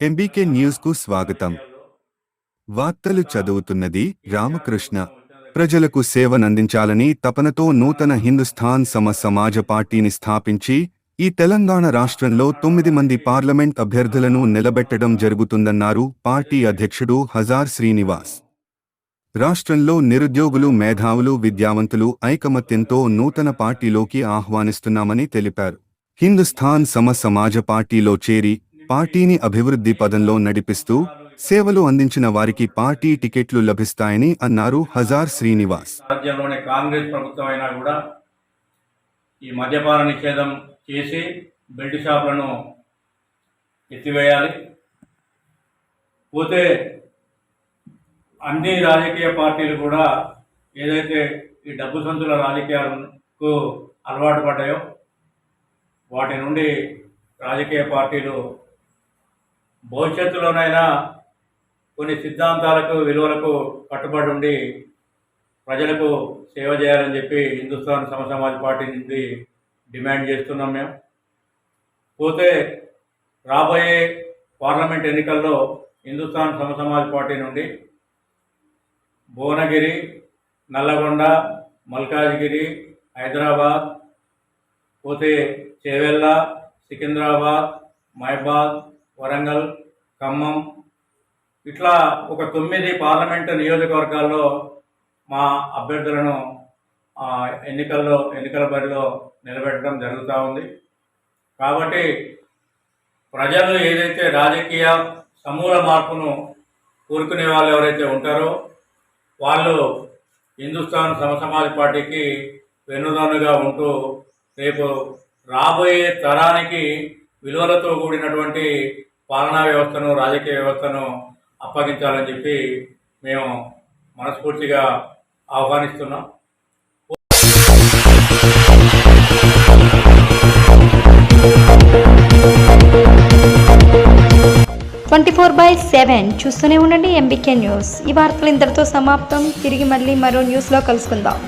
MBK న్యూస్కు స్వాగతం. వార్తలు చదువుతున్నది రామకృష్ణ. ప్రజలకు సేవనందించాలని తపనతో నూతన హిందుస్థాన్ సమ సమాజ పార్టీని స్థాపించి ఈ తెలంగాణ రాష్ట్రంలో తొమ్మిది మంది పార్లమెంట్ అభ్యర్థులను నిలబెట్టడం జరుగుతుందన్నారు పార్టీ అధ్యక్షుడు హజార్ శ్రీనివాస్. రాష్ట్రంలో నిరుద్యోగులు మేధావులు విద్యావంతులు ఐకమత్యంతో నూతన పార్టీలోకి ఆహ్వానిస్తున్నామని తెలిపారు. హిందుస్థాన్ సమ సమాజ పార్టీలో చేరి పార్టీని అభివృద్ధి పదంలో నడిపిస్తూ సేవలు అందించిన వారికి పార్టీ టికెట్లు లభిస్తాయని అన్నారు హజార్ శ్రీనివాస్. రాజ్యంలోని కాంగ్రెస్ ప్రభుత్వం అయినా కూడా ఈ మద్యపాన నిషేధం చేసి బెల్ట్ షాపులను ఎత్తివేయాలి. పోతే అన్ని రాజకీయ పార్టీలు కూడా ఏదైతే ఈ డబ్బు సంచుల రాజకీయాలకు అలవాటు పడ్డాయో వాటి నుండి రాజకీయ పార్టీలు భవిష్యత్తులోనైనా కొన్ని సిద్ధాంతాలకు విలువలకు కట్టుబడి ఉండి ప్రజలకు సేవ చేయాలని చెప్పి హిందుస్థాన్ సమ సమాజ్ పార్టీ నుండి డిమాండ్ చేస్తున్నాం మేము. పోతే రాబోయే పార్లమెంట్ ఎన్నికల్లో హిందుస్థాన్ సమ సమాజ్ పార్టీ నుండి భువనగిరి నల్లగొండ మల్కాజ్గిరి హైదరాబాద్ పోతే చేవెళ్ళ సికింద్రాబాద్ మహబాద్ వరంగల్ ఖమ్మం ఇట్లా ఒక తొమ్మిది పార్లమెంటు నియోజకవర్గాల్లో మా అభ్యర్థులను ఆ, ఎన్నికల్లో ఎన్నికల బరిలో నిలబెట్టడం జరుగుతూ ఉంది. కాబట్టి ప్రజలు ఏదైతే రాజకీయ సమూల మార్పును కోరుకునే వాళ్ళు ఎవరైతే ఉంటారో వాళ్ళు హిందుస్థాన్ సమసమాజ్ పార్టీకి వెన్నుదన్నుగా ఉంటూ రేపు రాబోయే తరానికి విలువలతో కూడినటువంటి పాలనా వ్యవస్థను రాజకీయ వ్యవస్థను అప్పగించాలని చెప్పి మేము మనస్ఫూర్తిగా ఆహ్వానిస్తున్నాం. ట్వంటీ ఫోర్ బై సెవెన్ చూస్తూనే ఉండండి ఎంబీకే న్యూస్. ఈ వార్తలు ఇంతటితో సమాప్తం. తిరిగి మళ్ళీ మరో న్యూస్లో కలుసుకుందాం.